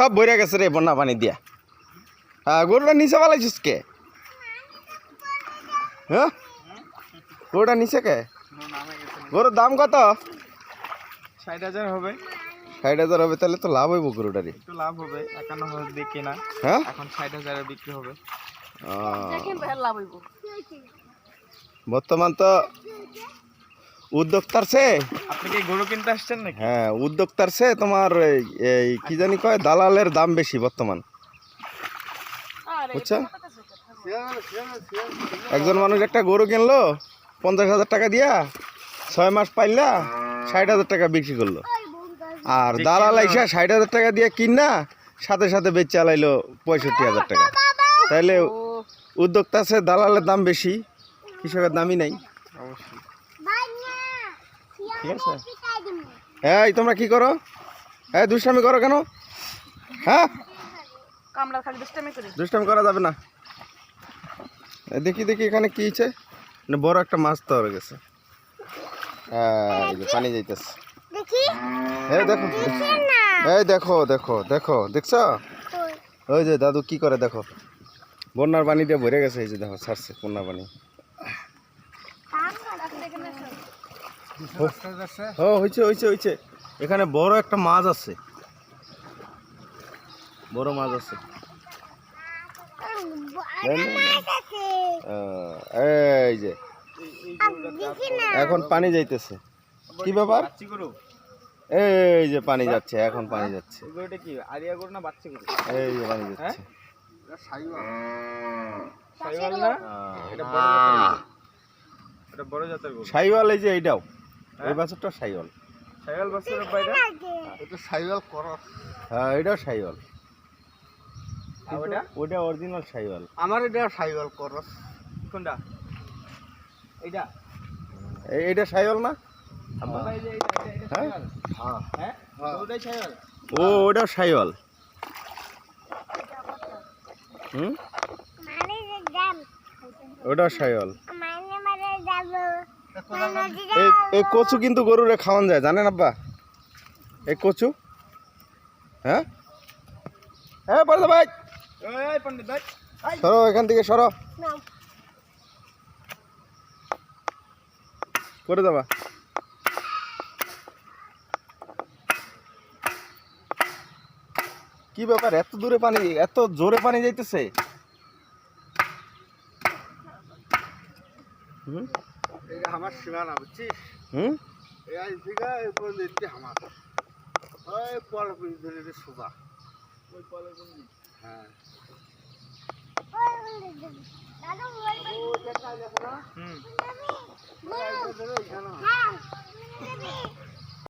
সব বইরা গেছে রে বন্যা পানি দিয়া। হ্যাঁ গরুটা নিচে পালাইছিস কে? হ্যাঁ? গরুটা নিচে কে? গরুর দাম কত? ষাট হাজার হবে। ষাট হাজার হবে তাহলে তো লাভ হইব গরুটারই। একটু লাভ হবে একান্ন হাজার দিয়ে কেনা হ্যাঁ? এখন ষাট হাজারে বিক্রি হবে। বর্তমান তো উদ্যোক্তার সে। আপনি কি গরু কিনতে আসছেন নাকি? হ্যাঁ উদ্যোক্তার সে তোমার এই- কি জানি কয় দালালের দাম বেশি বর্তমান। বুঝছ? একজন মানুষ একটা গরু কিনলো পঞ্চাশ হাজার টাকা দিয়া ছয় মাস পাইলা ষাট হাজার টাকা বিক্রি করল। আর দালাল আইসা ষাট হাজার টাকা দিয়ে কিনা সাথে সাথে বেচে চালাইলো পঁয়ষট্টি হাজার টাকা। তাইলে উদ্যোক্তা আছে দালালের দাম বেশি কৃষকের দামই নাই। অবশ্যই। ঠিক আছে। এই তোমরা কি করো? হ্যাঁ দুষ্টামি করো কেন? হ্যাঁ? কামড়া খালি দুষ্টামি করি। দুষ্টামি করা যাবে না। এ দেখি দেখি এখানে কি হয়েছে? না বড় একটা মাছ তো হয়ে গেছে। হ্যাঁ পানি যাইতেছে। দেখি। এই দেখো। এই দেখো দেখো দেখো দেখছ? ওই যে দাদু কি করে দেখো? বন্যার পানি দিয়ে ভরে গেছে এই যে দেখো ছাড়ছে বন্যার পানি। ও হয়েছে হয়েছে হয়েছে এখানে বড় একটা মাছ আছে। বড় মাছ আছে। আছে। এই যে। এখন পানি যাইতেছে। কি ব্যাপার? এই যে পানি যাচ্ছে এখন পানি যাচ্ছে। এই কি আরিয়া না বাচ্চি গরু? এই যে পানি যাচ্ছে। না? এটা বড় জাতের গরু। এটা বড় জাতের গরু। সাইওয়াল এই যে এইটাও। এই বাছরটা সাইওয়াল। সাইওয়াল বাচ্চার বাইরে? আগে হ্যাঁ এটাও সাইওয়াল। ওটা ওটা অরিজিনাল সাইওয়াল। আমার এটা সাইওয়াল করস। কোনটা? এইটা? এই- এইটা সাইওয়াল না? এটা এটা হ্যাঁ? সাইওয়াল। হ্যাঁ? ওটাই সাইওয়াল? ও ওটাও সাইওয়াল। হুম? মানে ওটাও সাইওয়াল। এই এই কচু কিন্তু গরুরে খাওয়ান যায় জানেন আব্বা? এই কচু? হ্যাঁ? হ্যাঁ পরে ভাই! পণ্ডিত ভাই। সরো এখান থেকে সরো। করে দেবা। কি ব্যাপার এত দূরে পানি এত জোরে পানি যাইতেছে? হুম? আমার সীমানা বুঝছিস? হুম? এই থেকে এই পর্যন্ত আমার। ওই পল ধরে ধরে সোজা ওই হ্যাঁ। হুম।